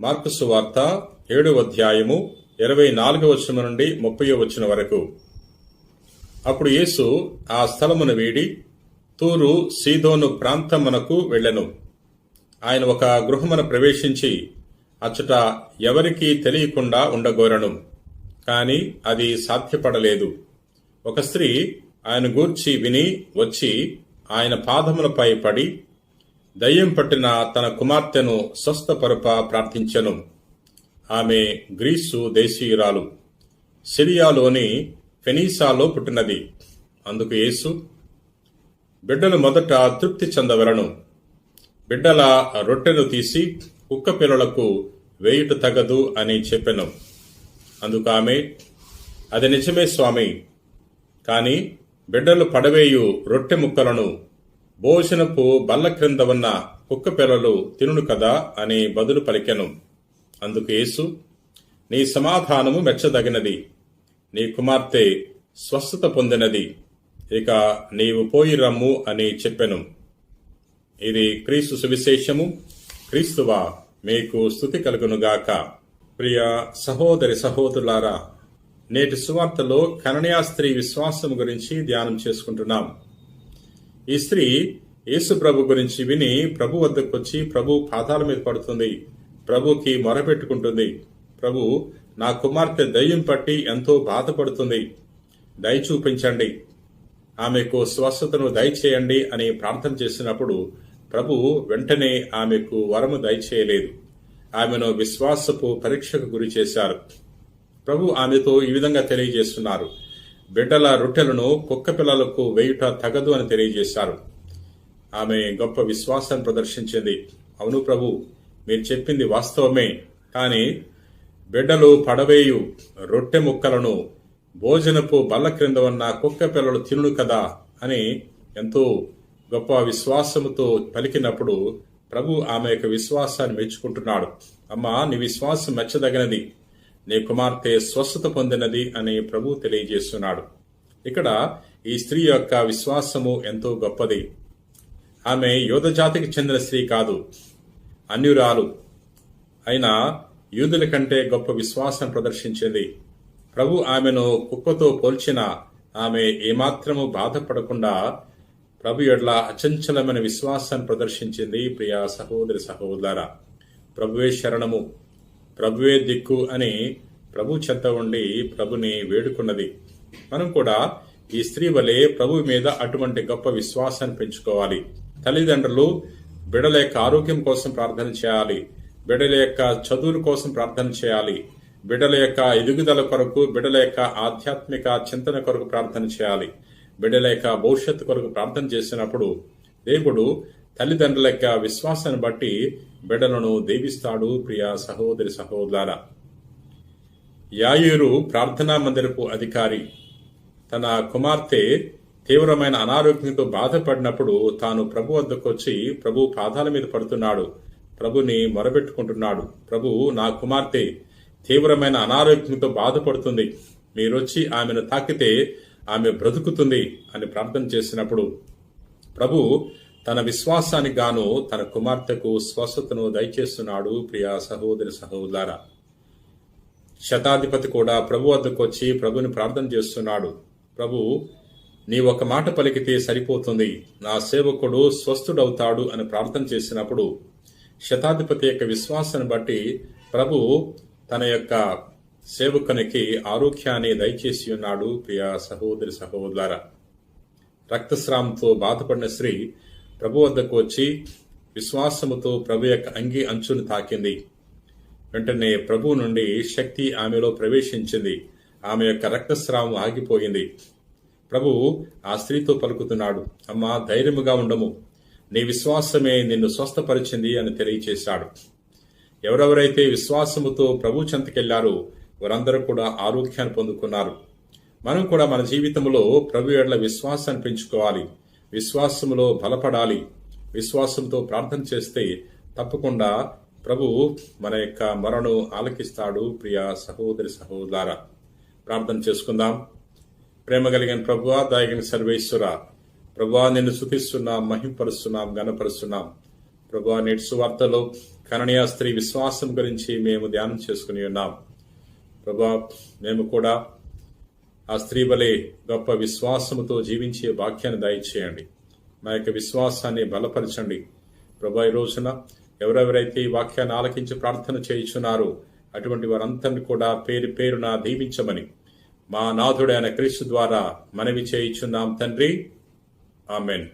మార్కుసు వార్త ఏడవ అధ్యాయము ఇరవై నాలుగవ వచనం నుండి ముప్పై వచ్చిన వరకు. అప్పుడు యేసు ఆ స్థలమును వీడి తూరు సీదోను ప్రాంతమునకు వెళ్ళెను. ఆయన ఒక గృహమున ప్రవేశించి అచ్చట ఎవరికీ తెలియకుండా ఉండగోరను. కాని అది సాధ్యపడలేదు. ఒక స్త్రీ ఆయన గూర్చి విని వచ్చి ఆయన పాదములపై పడి దయ్యం పట్టిన తన కుమార్తెను స్వస్థపరుప ప్రార్థించెను. ఆమె గ్రీసు దేశీయురాలు. సిరియాలోని ఫెనీసాలో పుట్టినది. అందుకు యేసు బిడ్డలు మొదట తృప్తి చెందవలను. బిడ్డల రొట్టెను తీసి కుక్క పిల్లలకు వేయుట తగదు అని చెప్పెను. అందుకు ఆమె అది నిజమే స్వామి. కానీ బిడ్డలు పడవేయు రొట్టె ముక్కలను భోజనపు బల్ల క్రింద ఉన్న కుక్క పిల్లలు తినును కదా అని బదులు పలికెను. అందుకు యేసు నీ సమాధానము మెచ్చదగినది. నీ కుమార్తె స్వస్థత పొందినది. ఇక నీవు పోయి రమ్ము అని చెప్పెను. ఇది క్రీస్తు సువిశేషము. క్రీస్తువా మీకు స్థుతి కలుగునుగాక ప్రియ సహోదరి సహోదరులారా నేటి సువార్తలో కననీయ స్త్రీ విశ్వాసం గురించి ధ్యానం చేసుకుంటున్నాం. ఈ స్త్రీ యేసు ప్రభు గురించి విని ప్రభు వద్దకు వచ్చి ప్రభు పాదాల మీద పడుతుంది. ప్రభుకి మొరపెట్టుకుంటుంది. ప్రభు నా కుమార్తె దయ్యం పట్టి ఎంతో బాధపడుతుంది. దయ చూపించండి. ఆమెకు స్వస్థతను దయచేయండి అని ప్రార్థన చేసినప్పుడు ప్రభు వెంటనే ఆమెకు వరము దయచేయలేదు. ఆమెను విశ్వాసపు పరీక్షకు గురి చేశారు. ప్రభు ఆమెతో ఈ విధంగా తెలియజేస్తున్నారు. బిడ్డల రొట్టెలను కుక్క పిల్లలకు వేయుట తగదు అని తెలియజేశారు. ఆమె గొప్ప విశ్వాసాన్ని ప్రదర్శించింది. అవును ప్రభు మీరు చెప్పింది వాస్తవమే కానీ బిడ్డలు పడవేయు రొట్టె ముక్కలను భోజనపు బల్ల క్రింద ఉన్న కుక్క పిల్లలు తినును కదా అని ఎంతో గొప్ప విశ్వాసముతో పలికినప్పుడు ప్రభు ఆమె యొక్క విశ్వాసాన్ని మెచ్చుకుంటున్నాడు. అమ్మా నీ విశ్వాసం మెచ్చదగినది. నీ కుమార్తె స్వస్థత పొందినది అని ప్రభు తెలియజేస్తున్నాడు. ఇక్కడ ఈ స్త్రీ యొక్క విశ్వాసము ఎంతో గొప్పది. ఆమె యోధ జాతికి చెందిన స్త్రీ కాదు. అన్యురాలు. అయినా యూదుల కంటే గొప్ప విశ్వాసం ప్రదర్శించింది. ప్రభు ఆమెను కుక్కతో పోల్చిన ఆమె ఏమాత్రము బాధపడకుండా ప్రభు ఎడ్ల అచంచలమైన విశ్వాసాన్ని ప్రదర్శించింది. ప్రియా సహోదరి సహోదర ప్రభువే శరణము. ప్రభువే దిక్కు అని ప్రభు చెంత ఉండి ప్రభుని వేడుకున్నది. మనం కూడా ఈ స్త్రీ వలె ప్రభు మీద అటువంటి గొప్ప విశ్వాసాన్ని పెంచుకోవాలి. తల్లిదండ్రులు బిడల యొక్క ఆరోగ్యం కోసం ప్రార్థన చేయాలి. బిడల యొక్క చదువుల కోసం ప్రార్థన చేయాలి. బిడ్డల యొక్క ఎదుగుదల కొరకు బిడ్డల యొక్క ఆధ్యాత్మిక చింతన కొరకు ప్రార్థన చేయాలి. బిడ్డల యొక్క భవిష్యత్తు కొరకు ప్రార్థన చేసినప్పుడు దేవుడు తల్లిదండ్రుల యొక్క విశ్వాసాన్ని బట్టి బిడ్డలను దీవిస్తాడు ప్రియ సహోదరి సహోదర యాయూరు ప్రార్థనా మందిరపు అధికారి. తన కుమార్తె తీవ్రమైన అనారోగ్యంతో బాధపడినప్పుడు తాను ప్రభు వద్దకు వచ్చి ప్రభు పాదాల మీద పడుతున్నాడు. ప్రభుని మొరబెట్టుకుంటున్నాడు. ప్రభు నా కుమార్తె తీవ్రమైన అనారోగ్యంతో బాధపడుతుంది. మీరొచ్చి ఆమెను తాకితే ఆమె బ్రతుకుతుంది అని ప్రార్థన చేసినప్పుడు ప్రభు తన విశ్వాసానికి గాను తన కుమార్తెకు స్వస్థతను దయచేస్తున్నాడు ప్రియా సహోదరి సహోదర శతాధిపతి కూడా ప్రభు వద్దకు వచ్చి ప్రభుని ప్రార్థన చేస్తున్నాడు. ప్రభు నీ ఒక మాట పలికితే సరిపోతుంది. నా సేవకుడు స్వస్థుడవుతాడు అని ప్రార్థన చేసినప్పుడు శతాధిపతి యొక్క విశ్వాసాన్ని బట్టి ప్రభు తన యొక్క సేవకునికి ఆరోగ్యాన్ని దయచేసి ఉన్నాడు ప్రియ సహోదరి సహోదర రక్తస్రావంతో బాధపడిన స్త్రీ ప్రభు వద్దకు వచ్చి విశ్వాసముతో ప్రభు యొక్క అంగి అంచును తాకింది. వెంటనే ప్రభు నుండి శక్తి ఆమెలో ప్రవేశించింది. ఆమె యొక్క రక్తస్రావం ఆగిపోయింది. ప్రభు ఆ స్త్రీతో పలుకుతున్నాడు అమ్మా ధైర్యముగా ఉండము. నీ విశ్వాసమే నిన్ను స్వస్థపరిచింది అని తెలియచేశాడు. ఎవరెవరైతే విశ్వాసముతో ప్రభు చెంతకెళ్ళారో వారందరూ కూడా ఆరోగ్యాన్ని పొందుకున్నారు. మనం కూడా మన జీవితంలో ప్రభు ఎడల విశ్వాసాన్ని పెంచుకోవాలి. విశ్వాసములో బలపడాలి. విశ్వాసంతో ప్రార్థన చేస్తే తప్పకుండా ప్రభు మన యొక్క మరణు ఆలకిస్తాడు ప్రియ సహోదరి సహోదర. ప్రార్థన చేసుకుందాం. ప్రేమ కలిగిన ప్రభువా దాయగిన సర్వేశ్వర ప్రభువా నిన్ను సుఖిస్తున్నాం మహింపరుస్తున్నాం గణపరుస్తున్నాం ప్రభు నేటి సువార్తలో కననీయ స్త్రీ విశ్వాసం గురించి మేము ధ్యానం చేసుకుని ఉన్నాం. ప్రభా మేము కూడా ఆ స్త్రీ బలే గొప్ప విశ్వాసముతో జీవించే వాక్యాన్ని దయచేయండి మా యొక్క విశ్వాసాన్ని బలపరచండి. ప్రభా ఈ రోజున ఎవరెవరైతే ఈ వాక్యాన్ని ఆలకించి ప్రార్థన చేయుచున్నారో అటువంటి వారందరిని కూడా పేరు పేరున దీవించమని మా నాథుడైన క్రీస్తు ద్వారా మనవి చేయుచున్నాం తండ్రి. ఆమెన్.